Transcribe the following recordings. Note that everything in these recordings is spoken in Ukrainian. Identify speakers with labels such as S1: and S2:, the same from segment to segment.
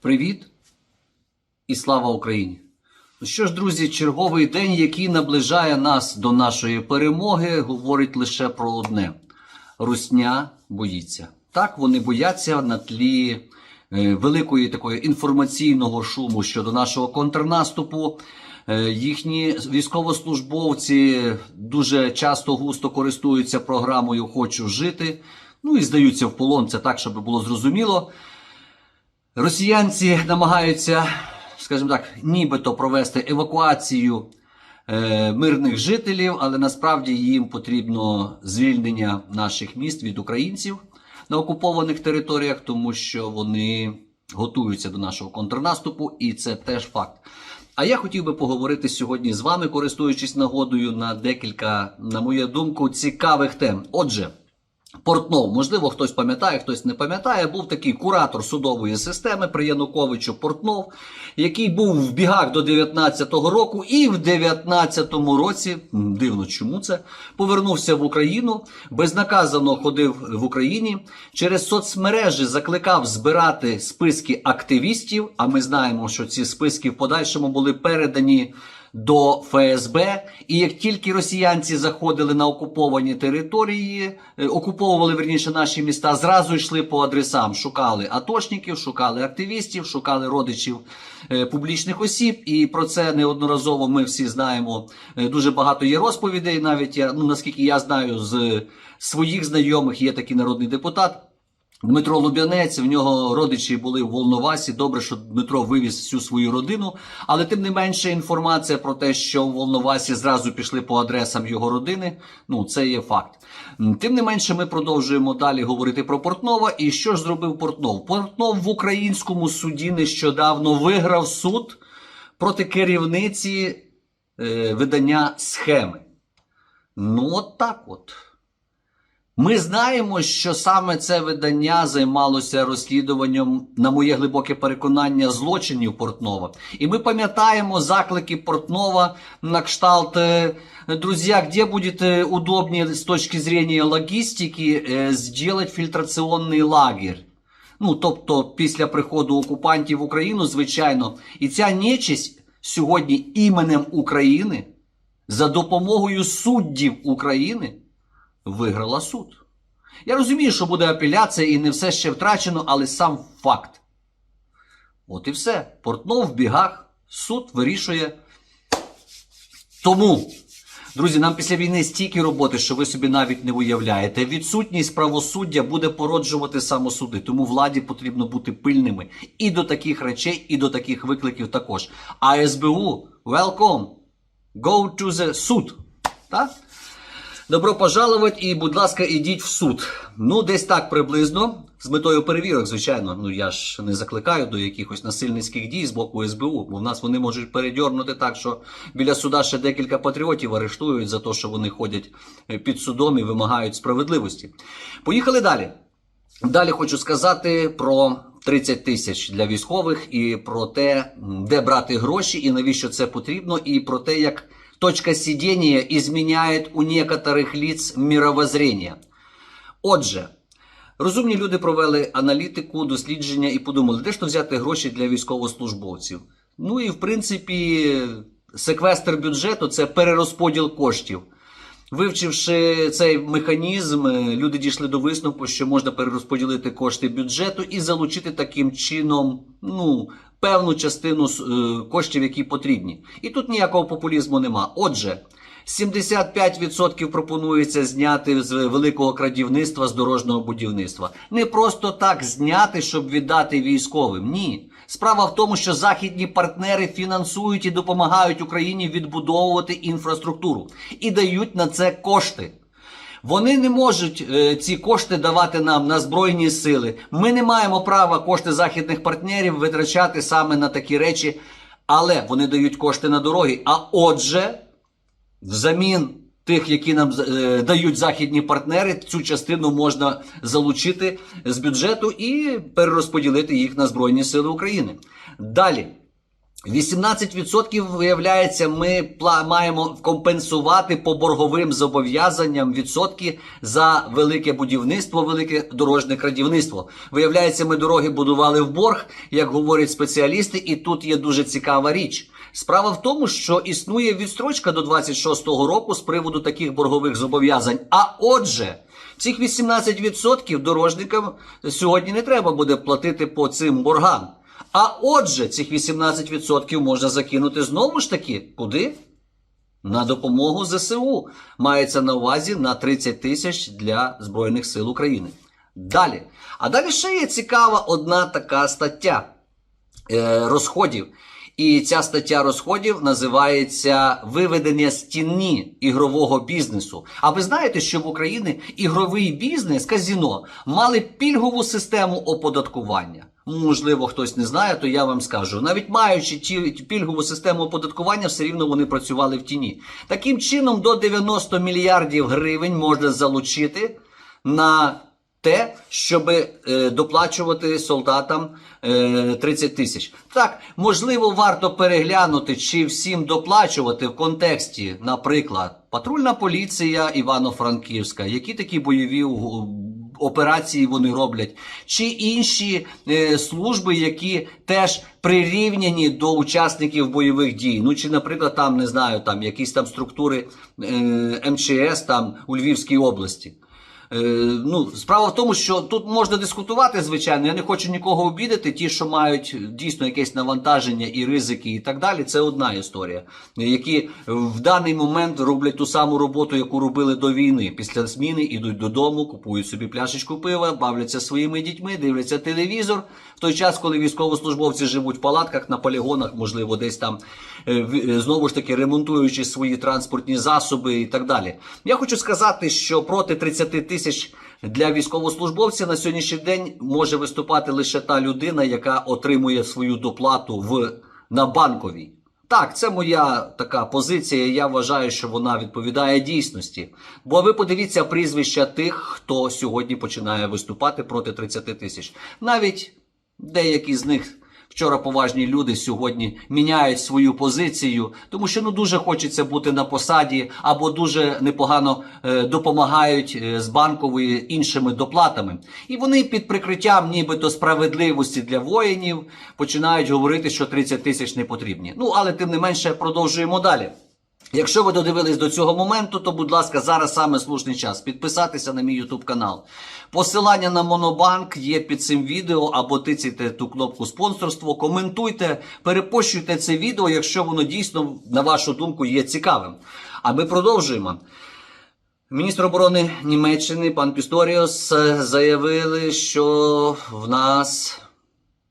S1: Привіт і слава Україні! Ну що ж, друзі, черговий день, який наближає нас до нашої перемоги, говорить лише про одне: Русня боїться. Так, вони бояться на тлі е, великої такої інформаційного шуму щодо нашого контрнаступу. Е, Їхні військовослужбовці дуже часто густо користуються програмою Хочу жити. Ну і здаються в полон. Це так, щоб було зрозуміло. Росіянці намагаються, скажімо так, нібито провести евакуацію е, мирних жителів, але насправді їм потрібно звільнення наших міст від українців на окупованих територіях, тому що вони готуються до нашого контрнаступу, і це теж факт. А я хотів би поговорити сьогодні з вами, користуючись нагодою на декілька, на мою думку, цікавих тем. Отже. Портнов, можливо, хтось пам'ятає, хтось не пам'ятає, був такий куратор судової системи при Януковичу Портнов, який був в бігах до 19-го року, і в 19-му році, дивно чому це, повернувся в Україну, безнаказано ходив в Україні, через соцмережі закликав збирати списки активістів. А ми знаємо, що ці списки в подальшому були передані до ФСБ, і як тільки росіянці заходили на окуповані території, е, окуповували верніше наші міста, зразу йшли по адресам, шукали атошників, шукали активістів, шукали родичів е, публічних осіб. І про це неодноразово ми всі знаємо. Е, Дуже багато є розповідей. Навіть я ну наскільки я знаю з своїх знайомих, є такий народний депутат. Дмитро Лубянець, в нього родичі були в Волновасі. Добре, що Дмитро вивіз всю свою родину. Але тим не менше інформація про те, що в Волновасі зразу пішли по адресам його родини. Ну це є факт. Тим не менше, ми продовжуємо далі говорити про Портнова. І що ж зробив Портнов? Портнов в українському суді нещодавно виграв суд проти керівниці е, видання схеми. Ну, от так от. Ми знаємо, що саме це видання займалося розслідуванням, на моє глибоке переконання, злочинів Портнова. І ми пам'ятаємо заклики Портнова на кшталт е, «Друзья, где будет э, удобнее с точки зрения логистики э, сделать фильтраційний лагерь? Ну, тобто, після приходу окупантів в Україну, звичайно, і ця нечисть сьогодні іменем України за допомогою суддів України виграла суд. Я розумію, що буде апеляція і не все ще втрачено, але сам факт. От і все. Портнов в бігах, суд вирішує. Тому, друзі, нам після війни стільки роботи, що ви собі навіть не уявляєте. Відсутність правосуддя буде породжувати самосуди. Тому владі потрібно бути пильними і до таких речей, і до таких викликів також. А СБУ, welcome, go to the суд. Так? Добро пожаловать і, будь ласка, ідіть в суд. Ну, десь так приблизно, з метою перевірок, звичайно. Ну я ж не закликаю до якихось насильницьких дій з боку СБУ, бо в нас вони можуть передьорнути так, що біля суда ще декілька патріотів арештують за те, що вони ходять е, під судом і вимагають справедливості. Поїхали далі. Далі хочу сказати про 30 тисяч для військових і про те, де брати гроші і навіщо це потрібно, і про те, як точка сидіння изменяет у некоторых лиц мировоззрение. Отже, розумні люди провели аналітику, дослідження і подумали, де ж то взяти гроші для військовослужбовців. Ну і в принципі, секвестр бюджету це перерозподіл коштів. Вивчивши цей механізм, люди дійшли до висновку, що можна перерозподілити кошти бюджету і залучити таким чином ну, певну частину е, коштів, які потрібні. І тут ніякого популізму нема. Отже, 75% пропонується зняти з великого крадівництва з дорожнього будівництва. Не просто так зняти, щоб віддати військовим. Ні. Справа в тому, що західні партнери фінансують і допомагають Україні відбудовувати інфраструктуру і дають на це кошти. Вони не можуть е, ці кошти давати нам на збройні сили. Ми не маємо права кошти західних партнерів витрачати саме на такі речі, але вони дають кошти на дороги. А отже, взамін тих, які нам е, дають західні партнери, цю частину можна залучити з бюджету і перерозподілити їх на Збройні Сили України. Далі. 18% виявляється, ми маємо компенсувати по борговим зобов'язанням відсотки за велике будівництво, велике дорожне крадівництво. Виявляється, ми дороги будували в борг, як говорять спеціалісти, і тут є дуже цікава річ. Справа в тому, що існує відстрочка до 26-го року з приводу таких боргових зобов'язань. А отже, цих 18% дорожникам сьогодні не треба буде платити по цим боргам. А отже, цих 18% можна закинути знову ж таки куди? На допомогу ЗСУ. Мається на увазі на 30 тисяч для Збройних сил України. Далі. А далі ще є цікава одна така стаття е, розходів. І ця стаття розходів називається Виведення з тіні ігрового бізнесу. А ви знаєте, що в Україні ігровий бізнес, казіно, мали пільгову систему оподаткування? Можливо, хтось не знає, то я вам скажу. Навіть маючи ті пільгову систему оподаткування, все рівно вони працювали в тіні. Таким чином, до 90 мільярдів гривень можна залучити на те, щоб е, доплачувати солдатам е, 30 тисяч. Так, можливо, варто переглянути, чи всім доплачувати в контексті, наприклад, патрульна поліція Івано-Франківська, які такі бойові операції вони роблять, чи інші е, служби, які теж прирівняні до учасників бойових дій. Ну чи, наприклад, там не знаю, там якісь там структури е, МЧС там у Львівській області. Е, ну, справа в тому, що тут можна дискутувати, звичайно. Я не хочу нікого обідати. Ті, що мають дійсно якесь навантаження і ризики, і так далі, це одна історія. Які в даний момент роблять ту саму роботу, яку робили до війни. Після зміни ідуть додому, купують собі пляшечку пива, бавляться своїми дітьми, дивляться телевізор. В той час, коли військовослужбовці живуть в палатках на полігонах, можливо, десь там е, е, знову ж таки ремонтуючи свої транспортні засоби і так далі. Я хочу сказати, що проти 30 тисяч для військовослужбовця на сьогоднішній день може виступати лише та людина, яка отримує свою доплату в на банковій. Так, це моя така позиція. Я вважаю, що вона відповідає дійсності. Бо ви подивіться прізвища тих, хто сьогодні починає виступати проти 30 тисяч. Навіть деякі з них. Вчора поважні люди сьогодні міняють свою позицію, тому що ну дуже хочеться бути на посаді або дуже непогано е, допомагають е, з банкової іншими доплатами. І вони під прикриттям, нібито справедливості для воїнів, починають говорити, що 30 тисяч не потрібні. Ну але тим не менше продовжуємо далі. Якщо ви додивились до цього моменту, то будь ласка, зараз саме слушний час підписатися на мій YouTube канал. Посилання на Монобанк є під цим відео або тицяйте ту кнопку спонсорство, коментуйте, перепощуйте це відео, якщо воно дійсно, на вашу думку, є цікавим. А ми продовжуємо. Міністр оборони Німеччини пан Пісторіос е, заявили, що в нас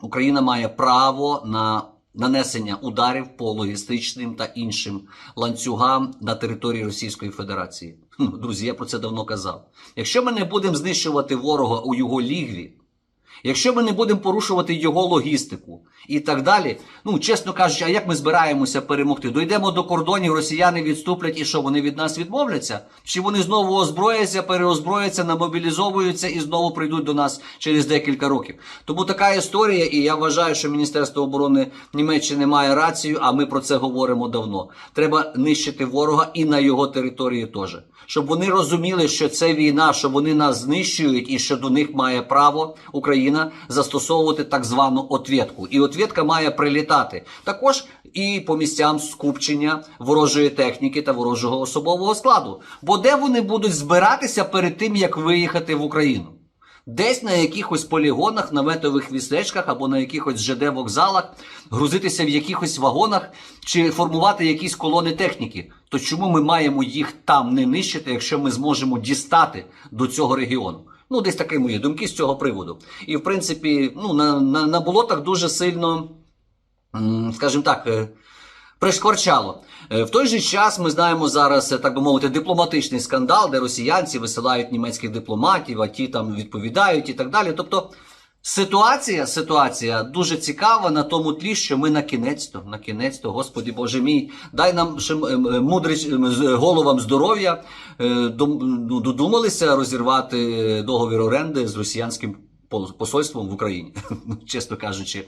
S1: Україна має право на нанесення ударів по логістичним та іншим ланцюгам на території Російської Федерації. Друзі, я про це давно казав. Якщо ми не будемо знищувати ворога у його лігві, якщо ми не будемо порушувати його логістику і так далі, ну чесно кажучи, а як ми збираємося перемогти? Дойдемо до кордонів, росіяни відступлять, і що вони від нас відмовляться? Чи вони знову озброяться, переозброяться, намобілізовуються і знову прийдуть до нас через декілька років? Тому така історія, і я вважаю, що Міністерство оборони Німеччини має рацію, а ми про це говоримо давно. Треба нищити ворога і на його території теж. Щоб вони розуміли, що це війна, що вони нас знищують, і що до них має право Україна застосовувати так звану отвєтку. І отвєтка має прилітати також і по місцям скупчення ворожої техніки та ворожого особового складу. Бо де вони будуть збиратися перед тим, як виїхати в Україну? Десь на якихось полігонах, наметових містечках або на якихось ЖД вокзалах, грузитися в якихось вагонах чи формувати якісь колони техніки. То чому ми маємо їх там не нищити, якщо ми зможемо дістати до цього регіону? Ну, десь такі мої думки з цього приводу. І в принципі, ну на, на, на болотах дуже сильно, скажімо так. е, Пришкварчало. Е, В той же час ми знаємо зараз, е, так би мовити, дипломатичний скандал, де росіянці висилають німецьких дипломатів, а ті там відповідають і так далі. Тобто ситуація, ситуація дуже цікава на тому тлі, що ми на кінець-то, на кінець-то, господі Боже мій, дай нам ще м- м- мудрість з- головам здоров'я, е, ну, додумалися розірвати договір оренди з росіянським посольством в Україні, ну, чесно кажучи.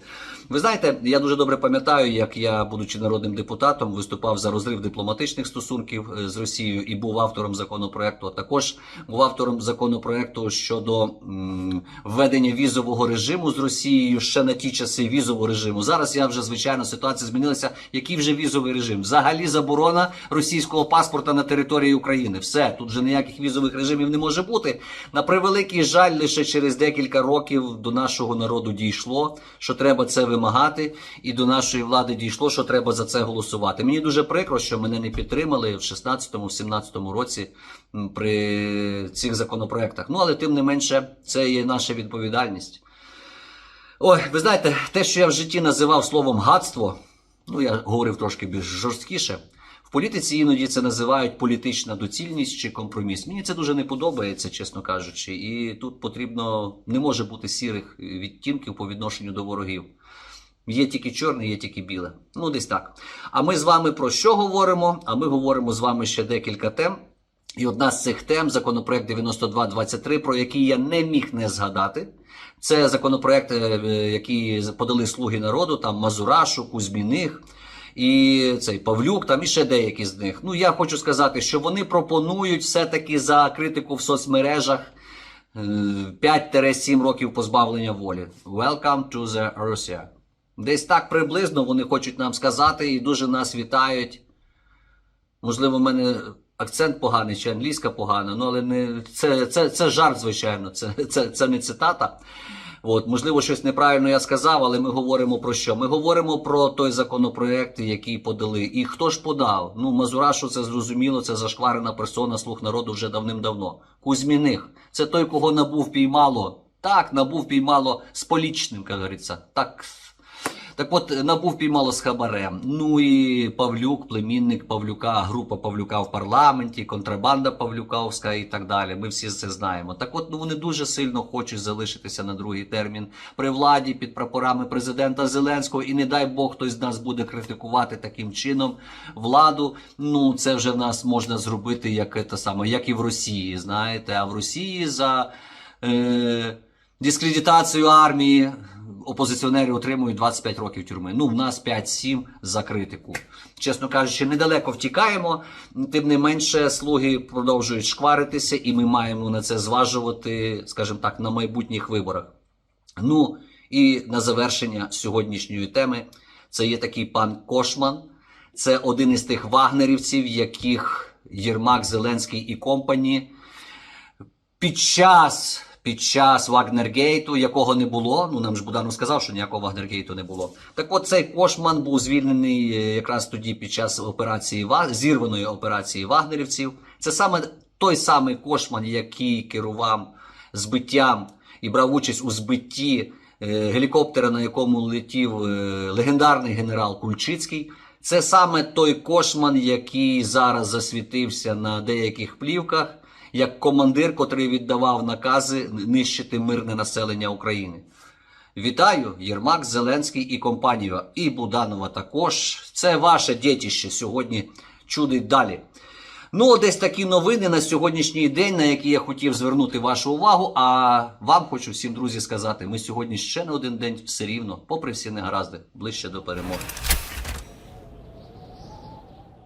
S1: Ви знаєте, я дуже добре пам'ятаю, як я, будучи народним депутатом, виступав за розрив дипломатичних стосунків е, з Росією і був автором законопроекту. а Також був автором законопроекту щодо введення візового режиму з Росією ще на ті часи візового режиму. Зараз я вже звичайно ситуація змінилася. Який вже візовий режим? Взагалі заборона російського паспорта на території України. Все тут вже ніяких візових режимів не може бути. На превеликий жаль, лише через декілька років до нашого народу дійшло, що треба це вимагати, і до нашої влади дійшло, що треба за це голосувати. Мені дуже прикро, що мене не підтримали в 16-17 році при цих законопроектах. Ну але тим не менше, це є наша відповідальність. Ой, ви знаєте, те, що я в житті називав словом гадство, ну я говорив трошки більш жорсткіше. В політиці іноді це називають політична доцільність чи компроміс. Мені це дуже не подобається, чесно кажучи. І тут потрібно не може бути сірих відтінків по відношенню до ворогів. Є тільки чорне, є тільки біле. Ну, десь так. А ми з вами про що говоримо? А ми говоримо з вами ще декілька тем. І одна з цих тем законопроект 9223, про який я не міг не згадати. Це законопроект, е, який подали слуги народу, там Мазурашу, Кузьміних і цей Павлюк, там і ще деякі з них. Ну я хочу сказати, що вони пропонують все-таки за критику в соцмережах е, 5-7 років позбавлення волі. Welcome to the Russia. Десь так приблизно вони хочуть нам сказати і дуже нас вітають. Можливо, в мене акцент поганий чи англійська погана, ну але не це, це, це жарт, звичайно, це, це, це не цитата. От, можливо, щось неправильно я сказав, але ми говоримо про що? Ми говоримо про той законопроект, який подали. І хто ж подав? Ну, Мазурашу це зрозуміло, це зашкварена персона, слух народу вже давним-давно. Кузьміних. Це той, кого набув піймало. Так, набув піймало з полічним, як говориться. Так. Так от набув піймало з хабарем. Ну і Павлюк, племінник Павлюка, група Павлюка в парламенті, контрабанда Павлюковська і так далі. Ми всі це знаємо. Так от ну, вони дуже сильно хочуть залишитися на другий термін при владі під прапорами президента Зеленського. І не дай Бог хтось з нас буде критикувати таким чином владу. Ну це вже в нас можна зробити як те саме, як і в Росії. Знаєте, а в Росії за е, дискредитацію армії опозиціонери отримують 25 років тюрми. Ну, в нас 5-7 за критику. Чесно кажучи, недалеко втікаємо. Тим не менше, слуги продовжують шкваритися, і ми маємо на це зважувати, скажімо так, на майбутніх виборах. Ну і на завершення сьогоднішньої теми це є такий пан Кошман. Це один із тих вагнерівців, яких Єрмак, Зеленський і компані під час, під час Вагнергейту, якого не було, ну нам ж Буданов сказав, що ніякого Вагнергейту не було. Так от цей Кошман був звільнений е, якраз тоді під час операції зірваної операції вагнерівців. Це саме той самий Кошман, який керував збиттям і брав участь у збитті е, гелікоптера, на якому летів е, легендарний генерал Кульчицький. Це саме той кошман, який зараз засвітився на деяких плівках, як командир, котрий віддавав накази нищити мирне населення України. Вітаю, Єрмак, Зеленський і компанія, і Буданова також. Це ваше дітище сьогодні чудить далі. Ну, десь такі новини на сьогоднішній день, на які я хотів звернути вашу увагу. А вам хочу всім, друзі, сказати: ми сьогодні ще не один день все рівно, попри всі негаразди, ближче до перемоги.